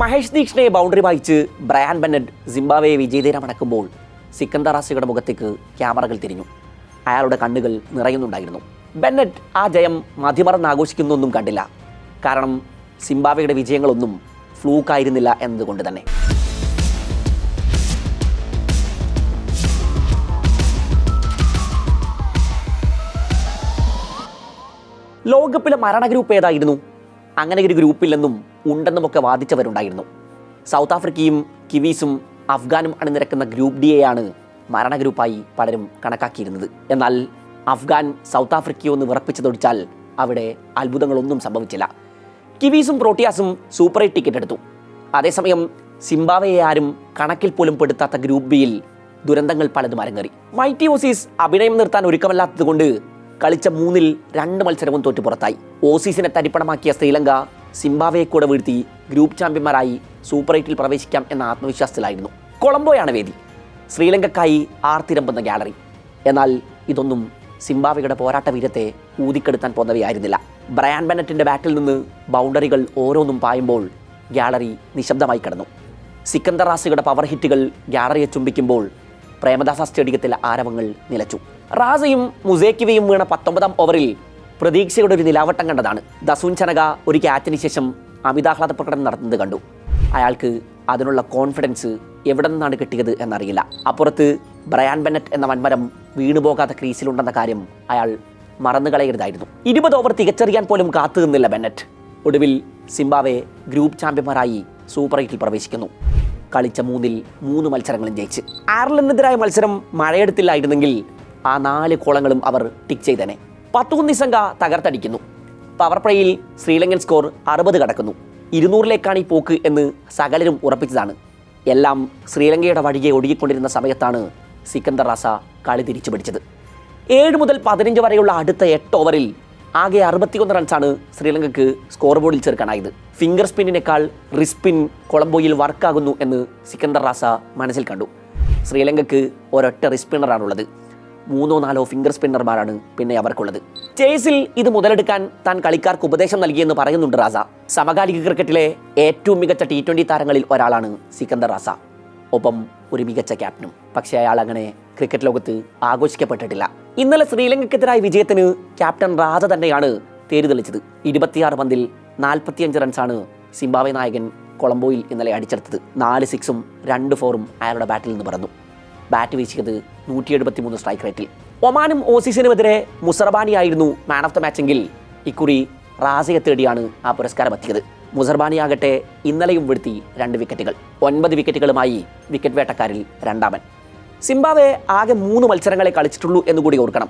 മഹേഷ് ദീക്ഷിനെ ബൗണ്ടറി വായിച്ച് Brian Bennett സിംബാവയെ വിജയതീരം അടക്കുമ്പോൾ സിക്കന്ദർ റാസിയുടെ മുഖത്തേക്ക് ക്യാമറകൾ തിരിഞ്ഞു. അയാളുടെ കണ്ണുകൾ നിറയുന്നുണ്ടായിരുന്നു. ബെന്നറ്റ് ആ ജയം മതിമറന്ന് ആഘോഷിക്കുന്നൊന്നും കണ്ടില്ല. കാരണം സിംബാവയുടെ വിജയങ്ങളൊന്നും ഫ്ലൂക്കായിരുന്നില്ല എന്നതുകൊണ്ട് തന്നെ. ലോകകപ്പിലെ മരണഗ്രൂപ്പ് ഏതായിരുന്നു? അങ്ങനെ ഒരു ഗ്രൂപ്പില്ലെന്നും ഉണ്ടെന്നുമൊക്കെ വാദിച്ചവരുണ്ടായിരുന്നു. സൗത്ത് ആഫ്രിക്കയും കിവീസും അഫ്ഗാനും അണിനിരക്കുന്ന ഗ്രൂപ്പ് ഡിയെയാണ് മരണ ഗ്രൂപ്പായി പലരും കണക്കാക്കിയിരുന്നത്. എന്നാൽ അഫ്ഗാൻ സൗത്ത് ആഫ്രിക്കയോ ഒന്ന് വിറപ്പിച്ചതൊടിച്ചാൽ അവിടെ അത്ഭുതങ്ങളൊന്നും സംഭവിച്ചില്ല. കിവീസും പ്രോട്ടിയാസും സൂപ്പർ എയ്റ്റ് ടിക്കറ്റ് എടുത്തു. അതേസമയം സിംബാവയെ ആരും കണക്കിൽ പോലും പെടുത്താത്ത ഗ്രൂപ്പ് ബിയിൽ ദുരന്തങ്ങൾ പലതും അരങ്ങേറി. മൈറ്റി ഓസീസ് അഭിനയം നിർത്താൻ ഒരുക്കമല്ലാത്തതുകൊണ്ട് കളിച്ച മൂന്നിൽ രണ്ട് മത്സരവും തോറ്റു പുറത്തായി. ഓസീസിനെ തരിപ്പണമാക്കിയ ശ്രീലങ്ക സിംബാവയെ കൂടെ വീഴ്ത്തി ഗ്രൂപ്പ് ചാമ്പ്യന്മാരായി സൂപ്പർ എയ്റ്റിൽ പ്രവേശിക്കാം എന്ന ആത്മവിശ്വാസത്തിലായിരുന്നു. കൊളംബോയാണ് വേദി. ശ്രീലങ്കക്കായി ആർത്തിരമ്പുന്ന ഗാലറി. എന്നാൽ ഇതൊന്നും സിംബാവയുടെ പോരാട്ട വീരത്തെ ഊതിക്കെടുത്താൻ പോന്നവയായിരുന്നില്ല. ബ്രയാൻ ബെനറ്റിന്റെ ബാറ്റിൽ നിന്ന് ബൗണ്ടറികൾ ഓരോന്നും പായുമ്പോൾ ഗാലറി നിശബ്ദമായി കിടന്നു. സിക്കന്ദർ റാസിയുടെ പവർ ഹിറ്റുകൾ ഗാലറിയെ ചുംബിക്കുമ്പോൾ പ്രേമദാസ സ്റ്റേഡിയത്തിലെ ആരവങ്ങൾ നിലച്ചു. റാസയും മുസേക്കിവയും വീണ പത്തൊമ്പതാം ഓവറിൽ പ്രതീക്ഷയുടെ ഒരു നിലാവട്ടം കണ്ടതാണ്. ദസുൻ ചനക ഒരു ക്യാച്ചിന് ശേഷം അമിതാഹ്ലാദ പ്രകടനം നടത്തുന്നത് കണ്ടു. അയാൾക്ക് അതിനുള്ള കോൺഫിഡൻസ് എവിടെ നിന്നാണ് കിട്ടിയത് എന്നറിയില്ല. അപ്പുറത്ത് ബ്രയാൻ ബെന്നറ്റ് എന്ന വൻമരം വീണുപോകാത്ത ക്രീസിലുണ്ടെന്ന കാര്യം അയാൾ മറന്നു കളയരുതായിരുന്നു. ഇരുപത് ഓവർ തികച്ചറിയാൻ പോലും കാത്തു നിന്നില്ല ബെന്നറ്റ്. ഒടുവിൽ സിംബാവെ ഗ്രൂപ്പ് ചാമ്പ്യന്മാരായി സൂപ്പർ എയ്റ്റിൽ പ്രവേശിക്കുന്നു. കളിച്ച മൂന്നിൽ മൂന്ന് മത്സരങ്ങളും ജയിച്ച്. അയർലൻഡിനെതിരായ മത്സരം മഴയെടുത്തില്ലായിരുന്നെങ്കിൽ ആ നാല് കോളങ്ങളും അവർ ടിക്ക് ചെയ്തേനെ. പത്തുകുന്നി സംഘ തകർത്തടിക്കുന്നു. പവർ പ്ലേയിൽ ശ്രീലങ്കൻ സ്കോർ അറുപത് കടക്കുന്നു. ഇരുന്നൂറിലേക്കാണ് ഈ പോക്ക് എന്ന് സകലരും ഉറപ്പിച്ചതാണ്. എല്ലാം ശ്രീലങ്കയുടെ വഴിയെ ഒഴുകിക്കൊണ്ടിരുന്ന സമയത്താണ് സിക്കന്ദർ റാസ കളി തിരിച്ചു പിടിച്ചത്. ഏഴ് മുതൽ പതിനഞ്ച് വരെയുള്ള അടുത്ത എട്ട് ഓവറിൽ ആകെ അറുപത്തിയൊന്ന് റൺസാണ് ശ്രീലങ്കക്ക് സ്കോർ ബോർഡിൽ ചേർക്കാനായത്. ഫിംഗർ സ്പിന്നിനേക്കാൾ റിസ്പിൻ കൊളംബോയിൽ വർക്കാകുന്നു എന്ന് സിക്കന്ദർ റാസ മനസ്സിൽ കണ്ടു. ശ്രീലങ്കക്ക് ഒരൊറ്റ റിസ്പിന്നറാണുള്ളത് മൂന്നോ നാലോ ഫിംഗർ സ്പിന്നർമാരാണ് പിന്നെ അവർക്കുള്ളത്. ചേസിൽ ഇത് മുതലെടുക്കാൻ താൻ കളിക്കാർക്ക് ഉപദേശം നൽകിയെന്ന് പറയുന്നുണ്ട് റാസ. സമകാലിക ക്രിക്കറ്റിലെ ഏറ്റവും മികച്ച ടി ട്വന്റി താരങ്ങളിൽ ഒരാളാണ് സിക്കന്ദർ റാസ. ഒപ്പം ഒരു മികച്ച ക്യാപ്റ്റനും പക്ഷേ അയാൾ അങ്ങനെ ക്രിക്കറ്റ് ലോകത്ത് ആഘോഷിക്കപ്പെട്ടിട്ടില്ല. ഇന്നലെ ശ്രീലങ്കയ്ക്കെതിരായ വിജയത്തിന് ക്യാപ്റ്റൻ റാസ തന്നെയാണ് തേര് തെളിച്ചത്. ഇരുപത്തിയാറ് പന്തിൽ നാൽപ്പത്തിയഞ്ച് റൺസാണ് സിംബാവെ നായകൻ കൊളംബോയിൽ ഇന്നലെ അടിച്ചെടുത്തത്. നാല് സിക്സും രണ്ട് ഫോറും അയാളുടെ ബാറ്റിൽ നിന്ന് പറന്നു. ബാറ്റ് വീശിയത് നൂറ്റി എഴുപത്തി മൂന്ന് സ്ട്രൈക്ക് റേറ്റിൽ ഒമാനും ഓസീസിനുമെതിരെ മുസർബാനിയായിരുന്നു മാൻ ഓഫ് ദ മാച്ചെങ്കിൽ ഇക്കുറി റാസയെ തേടിയാണ് ആ പുരസ്കാരം എത്തിയത്. മുസർബാനിയാകട്ടെ ഇന്നലെയും വീഴ്ത്തി രണ്ട് വിക്കറ്റുകൾ ഒൻപത് വിക്കറ്റുകളുമായി വിക്കറ്റ് വേട്ടക്കാരിൽ രണ്ടാമൻ സിംബാവെ ആകെ മൂന്ന് മത്സരങ്ങളെ കളിച്ചിട്ടുള്ളൂ എന്ന് കൂടി ഓർക്കണം.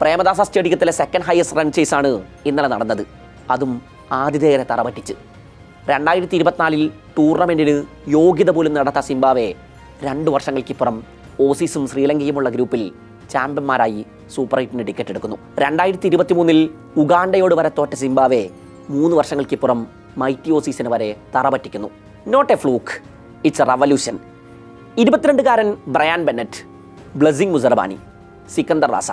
പ്രേമദാസ സ്റ്റേഡിയത്തിലെ സെക്കൻഡ് ഹയസ്റ്റ് റൺ ചേസാണ് ഇന്നലെ നടന്നത്. അതും ആതിഥേയരെ തറപറ്റിച്ച്. രണ്ടായിരത്തി ഇരുപത്തിനാലിൽ ടൂർണമെന്റിന് യോഗ്യത പോലും നടത്ത സിംബാവെ രണ്ട് വർഷങ്ങൾക്കിപ്പുറം ഓസീസും ശ്രീലങ്കയുമുള്ള ഗ്രൂപ്പിൽ ചാമ്പ്യന്മാരായി സൂപ്പർ എയ്റ്റിന് ടിക്കറ്റ് എടുക്കുന്നു. രണ്ടായിരത്തി ഇരുപത്തി മൂന്നിൽ ഉഗാണ്ടയോട് വരെ തോറ്റ സിംബാവെ മൂന്ന് വർഷങ്ങൾക്കിപ്പുറം മൈറ്റി ഓസീസിന് വരെ തറപറ്റിക്കുന്നു. Not a fluke it's a revolution ഇരുപത്തിരണ്ടുകാരൻ Brian Bennett Blessing Muzarabani Sikandar Raza.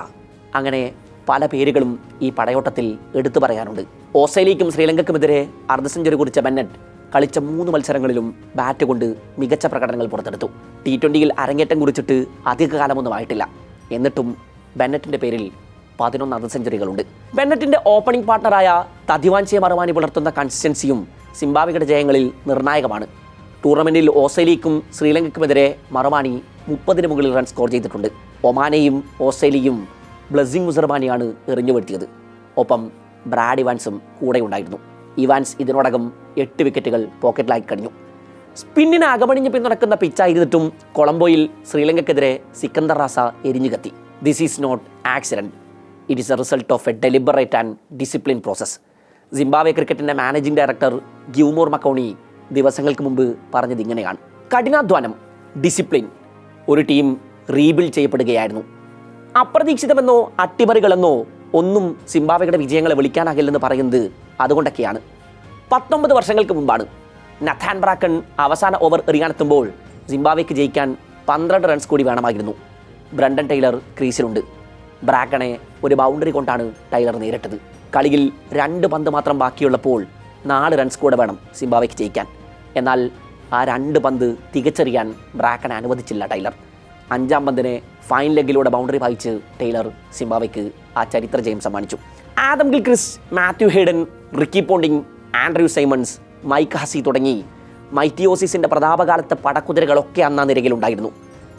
അങ്ങനെ പല പേരുകളും ഈ പടയോട്ടത്തിൽ എടുത്തു പറയാനുണ്ട്. ഓസ്ട്രേലിയക്കും ശ്രീലങ്കയ്ക്കുമെതിരെ അർദ്ധ സെഞ്ചുറി കുറിച്ച ബെന്നറ്റ് കളിച്ച മൂന്ന് മത്സരങ്ങളിലും ബാറ്റ് കൊണ്ട് മികച്ച പ്രകടനങ്ങൾ പുറത്തെടുത്തു. ടി ട്വന്റിയിൽ അരങ്ങേറ്റം കുറിച്ചിട്ട് അധികകാലമൊന്നും ആയിട്ടില്ല. എന്നിട്ടും ബെന്നറ്റിന്റെ പേരിൽ പതിനൊന്ന് അർദ്ധ സെഞ്ചുറികളുണ്ട്. ബെന്നറ്റിന്റെ ഓപ്പണിംഗ് പാർട്ണറായ തതിവാൻചെ മറുവാനി പുലർത്തുന്ന കൺസിസ്റ്റൻസിയും സിംബാബിയുടെ ജയങ്ങളിൽ നിർണായകമാണ്. ടൂർണമെന്റിൽ ഓസ്ട്രേലിയക്കും ശ്രീലങ്കയ്ക്കുമെതിരെ മറവാനി മുപ്പതിന് മുകളിൽ റൺ സ്കോർ ചെയ്തിട്ടുണ്ട്. ഒമാനെയും ഓസ്ട്രേലിയയും ബ്ലസ്സിംഗ് മുസർബാനിയാണ് എറിഞ്ഞു വീഴ്ത്തിയത് ഒപ്പം ബ്രാഡ് ഇവാൻസും കൂടെ ഉണ്ടായിരുന്നു ഇവാൻസ് ഇതിനോടകം എട്ട് വിക്കറ്റുകൾ പോക്കറ്റിലാക്കി കഴിഞ്ഞു. സ്പിന്നിന് അകമണിഞ്ഞ് പിന്തുണക്കുന്ന പിച്ചായിരുന്നിട്ടും കൊളംബോയിൽ ശ്രീലങ്കയ്ക്കെതിരെ സിക്കന്ദർ റാസ എരിഞ്ഞു കത്തി. This is not accident it is a result of a deliberate and discipline process Zimbabwe ക്രിക്കറ്റിന്റെ മാനേജിംഗ് ഡയറക്ടർ ഗ്യൂമോർ മക്കോണി ദിവസങ്ങൾക്ക് മുമ്പ് പറഞ്ഞത് ഇങ്ങനെയാണ്. കഠിനാധ്വാനം ഡിസിപ്ലിൻ ഒരു ടീം റീബിൽഡ് ചെയ്യപ്പെടുകയായിരുന്നു. അപ്രതീക്ഷിതമെന്നോ അട്ടിമറികളെന്നോ ഒന്നും സിംബാബ്വെയുടെ വിജയങ്ങളെ വിളിക്കാനാകില്ലെന്ന് പറയുന്നത് അതുകൊണ്ടൊക്കെയാണ്. പത്തൊമ്പത് വർഷങ്ങൾക്ക് മുമ്പാണ് നഥാൻ ബ്രാക്കൺ അവസാന ഓവർ എറിയാനെത്തുമ്പോൾ സിംബാബ്വെക്ക് ജയിക്കാൻ പന്ത്രണ്ട് റൺസ് കൂടി വേണമായിരുന്നു. Brendon Taylor ക്രീസിലുണ്ട്. ബ്രാക്കണെ ഒരു ബൗണ്ടറി കൊണ്ടാണ് ടൈലർ നേരിട്ടത്. കളിയിൽ രണ്ട് പന്ത് മാത്രം ബാക്കിയുള്ളപ്പോൾ നാല് റൺസ് കൂടെ വേണം സിംബാബ്വെക്ക് ജയിക്കാൻ. എന്നാൽ ആ രണ്ട് പന്ത് തികച്ചറിയാൻ ബ്രാക്കണെ അനുവദിച്ചില്ല ടൈലർ. അഞ്ചാം പന്തിനെ ഫൈൻ ലെഗിലൂടെ ബൗണ്ടറി വായിച്ച് ടൈലർ സിംബാവയ്ക്ക് ആ ചരിത്ര ജയം സമ്മാനിച്ചു. Adam Gilchrist Matthew Hayden Ricky Ponting Andrew Symonds Mike Hussey തുടങ്ങി മൈറ്റിയോസിസിന്റെ പ്രതാപകാലത്തെ പടക്കുതിരകളൊക്കെ അന്ന് ആ നിരകിലുണ്ടായിരുന്നു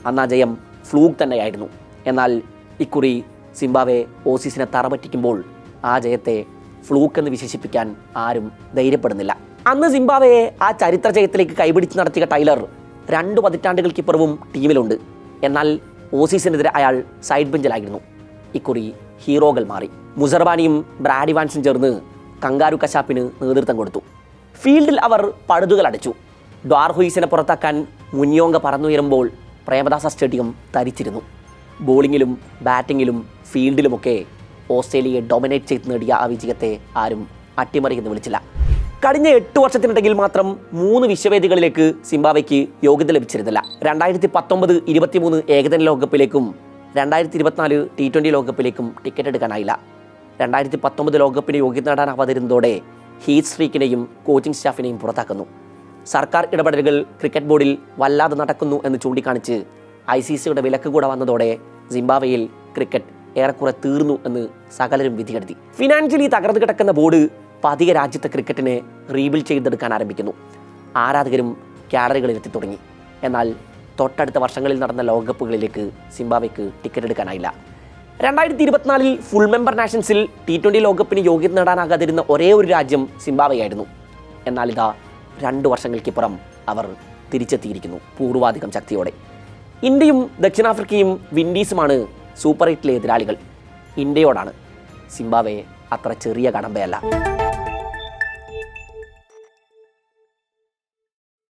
അന്ന് ആ ജയം ഫ്ലൂക്ക് തന്നെയായിരുന്നു. എന്നാൽ ഇക്കുറി സിംബാവെ ഓസീസിനെ തറപറ്റിക്കുമ്പോൾ ആ ജയത്തെ ഫ്ലൂക്ക് എന്ന് വിശേഷിപ്പിക്കാൻ ആരും ധൈര്യപ്പെടുന്നില്ല. അന്ന് സിംബാവയെ ആ ചരിത്ര ജയത്തിലേക്ക് കൈപിടിച്ച് നടത്തിയ ടൈലർ രണ്ട് പതിറ്റാണ്ടുകൾക്കിപ്പുറവും ടീമിലുണ്ട്. എന്നാൽ ഓസീസിനെതിരെ അയാൾ സൈഡ് ബെഞ്ചിലായിരുന്നു. ഇക്കുറി ഹീറോകൾ മാറി. മുസർബാനിയും ബ്രാഡിവാൻസും ചേർന്ന് കങ്കാരു കശാപ്പിന് നേതൃത്വം കൊടുത്തു. ഫീൽഡിൽ അവർ പഴുതുകൾ അടച്ചു. ഡ്വാർഹുയിസിനെ പുറത്താക്കാൻ മുനിയോങ്ക പറന്നുയരുമ്പോൾ പ്രേമദാസ സ്റ്റേഡിയം തരിച്ചിരുന്നു ബോളിങ്ങിലും ബാറ്റിങ്ങിലും ഫീൽഡിലുമൊക്കെ ഓസ്ട്രേലിയയെ ഡൊമിനേറ്റ് ചെയ്ത് നേടിയ ആ വിജയത്തെ ആരും അട്ടിമറിയെന്ന് വിളിച്ചില്ല. കഴിഞ്ഞ എട്ട് വർഷത്തിനിടയിൽ മാത്രം മൂന്ന് വിശ്വവേദികളിലേക്ക് സിംബാവയ്ക്ക് യോഗ്യത ലഭിച്ചിരുന്നില്ല. രണ്ടായിരത്തി പത്തൊമ്പത് ഇരുപത്തിമൂന്ന് ഏകദിന ലോകകപ്പിലേക്കും രണ്ടായിരത്തി ഇരുപത്തിനാല് ടി ട്വന്റി ലോകകപ്പിലേക്കും ടിക്കറ്റ് എടുക്കാനായില്ല. രണ്ടായിരത്തി പത്തൊമ്പത് ലോകകപ്പിന് യോഗ്യത നേടാനാവാതിരുന്നതോടെ ഹീറ്റ് സ്ട്രീക്കിനെയും കോച്ചിംഗ് സ്റ്റാഫിനെയും പുറത്താക്കുന്നു. സർക്കാർ ഇടപെടലുകൾ ക്രിക്കറ്റ് ബോർഡിൽ വല്ലാതെ നടക്കുന്നു എന്ന് ചൂണ്ടിക്കാണിച്ച് ഐ സി സിയുടെ വിലക്ക് കൂടെ വന്നതോടെ സിംബാബ്വേയിൽ ക്രിക്കറ്റ് ഏറെക്കുറെ തീർന്നു എന്ന് സകലരും വിധികെടുത്തി. ഫിനാൻഷ്യലി തകർന്നു കിടക്കുന്ന ബോർഡ് പതിക രാജ്യത്തെ ക്രിക്കറ്റിനെ റീബിൽഡ് ചെയ്തെടുക്കാൻ ആരംഭിക്കുന്നു. ആരാധകരും ഗ്യാലറികളിലെത്തി തുടങ്ങി. എന്നാൽ തൊട്ടടുത്ത വർഷങ്ങളിൽ നടന്ന ലോകകപ്പുകളിലേക്ക് സിംബാബ്വേക്ക് ടിക്കറ്റ് എടുക്കാനായില്ല. രണ്ടായിരത്തി ഇരുപത്തിനാലിൽ ഫുൾ മെമ്പർ നാഷൻസിൽ ടി ട്വന്റി ലോകകപ്പിന് യോഗ്യത നേടാനാകാതിരുന്ന ഒരേ ഒരു രാജ്യം സിംബാബ്വേയായിരുന്നു. എന്നാൽ ഇതാ രണ്ട് വർഷങ്ങൾക്കിപ്പുറം അവർ തിരിച്ചെത്തിയിരിക്കുന്നു പൂർവാധികം ശക്തിയോടെ. ഇന്ത്യയും ദക്ഷിണാഫ്രിക്കയും വിൻഡീസുമാണ് സൂപ്പർ എയ്റ്റിലെ എതിരാളികൾ. ഇന്ത്യയോടാണ് സിംബാബ്വെ അത്ര ചെറിയ കടമ്പയല്ല.